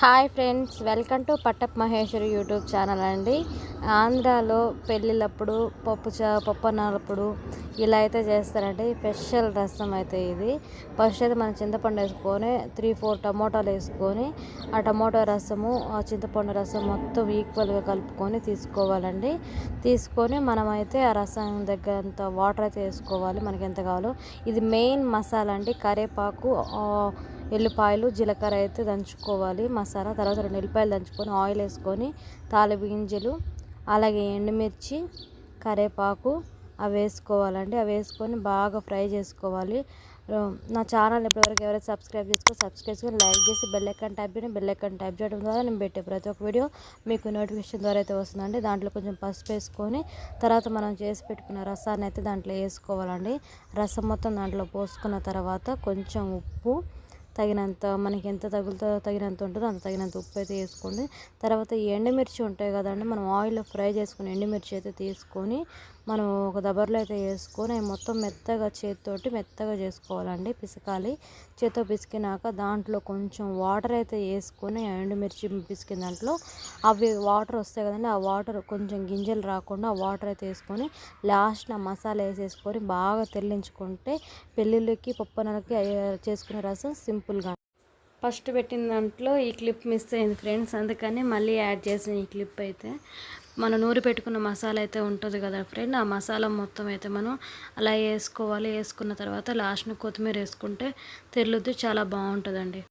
Hi friends welcome to పట్టప్ Maheshwari YouTube channel అండి. ఆంధ్రాలో పెళ్ళిళ్ళప్పుడు పప్పు చా పప్పు అన్నప్పుడు ఇలా అయితే చేస్తారండి. స్పెషల్ రసం అయితే ఇది. ఫస్ట్ అయితే మనం చింతపండు వేసుకొని త్రీ ఫోర్ టమోటాలు వేసుకొని ఆ టమోటా రసము ఆ చింతపండు రసం మొత్తం ఈక్వల్గా కలుపుకొని తీసుకోవాలండి. తీసుకొని మనమైతే ఆ రసం దగ్గర అంత వాటర్ అయితే వేసుకోవాలి మనకి ఎంత కావాలో. ఇది మెయిన్ మసాలా అండి. కరేపాకు ఎల్లిపాయలు జీలకర్ర అయితే దంచుకోవాలి. మసాలా తర్వాత రెండు ఎల్లిపాయలు దంచుకొని ఆయిల్ వేసుకొని తాలింపు గింజలు అలాగే ఎండుమిర్చి కరివేపాకు అవి వేసుకోవాలండి. అవి వేసుకొని బాగా ఫ్రై చేసుకోవాలి. నా ఛానల్ ఇప్పటివరకు ఎవరైతే సబ్స్క్రైబ్ చేసుకో సబ్స్క్రైబ్ చేసుకొని లైక్ చేసి బెల్ ఐకాన్ ట్యాప్ చేయండి. బెల్ ఐకాన్ ట్యాప్ చేయడం ద్వారా నేను పెట్టే ప్రతి ఒక్క వీడియో మీకు నోటిఫికేషన్ ద్వారా అయితే వస్తుందండి. దాంట్లో కొంచెం పసుపు వేసుకొని తర్వాత మనం చేసి పెట్టుకున్న రసాన్ని అయితే దాంట్లో వేసుకోవాలండి. రసం మొత్తం దాంట్లో పోసుకున్న తర్వాత కొంచెం ఉప్పు తగినంత మనకి ఎంత తగులుతో తగినంత ఉంటుందో అంత తగినంత ఉప్పు అయితే వేసుకోండి. తర్వాత ఎండుమిర్చి ఉంటాయి కదండి మనం ఆయిల్లో ఫ్రై చేసుకుని ఎండుమిర్చి అయితే తీసుకొని మనం ఒక దబర్లో అయితే వేసుకొని మొత్తం మెత్తగా చేతితోటి మెత్తగా చేసుకోవాలండి పిసకాలి. చేతితో పిసికినాక దాంట్లో కొంచెం వాటర్ అయితే వేసుకొని ఎండుమిర్చి పిసికిన దాంట్లో అవి వాటర్ వస్తాయి కదండి ఆ వాటర్ కొంచెం గింజలు రాకుండా ఆ వాటర్ అయితే వేసుకొని లాస్ట్న మసాలా వేసేసుకొని బాగా తెల్లించుకుంటే పెళ్ళిళ్ళకి పప్పనలకి చేసుకునే రసం సింపుల్ సింపుల్గా. ఫస్ట్ పెట్టిన దాంట్లో ఈ క్లిప్ మిస్ అయింది ఫ్రెండ్స్ అందుకని మళ్ళీ యాడ్ చేసిన ఈ క్లిప్ అయితే. మనం నూరి పెట్టుకున్న మసాలా అయితే ఉంటుంది కదా ఫ్రెండ్ ఆ మసాలా మొత్తం అయితే మనం అలా వేసుకోవాలి. వేసుకున్న తర్వాత లాస్ట్ను కొత్తిమీర వేసుకుంటే తెల్లుద్ది చాలా బాగుంటుందండి.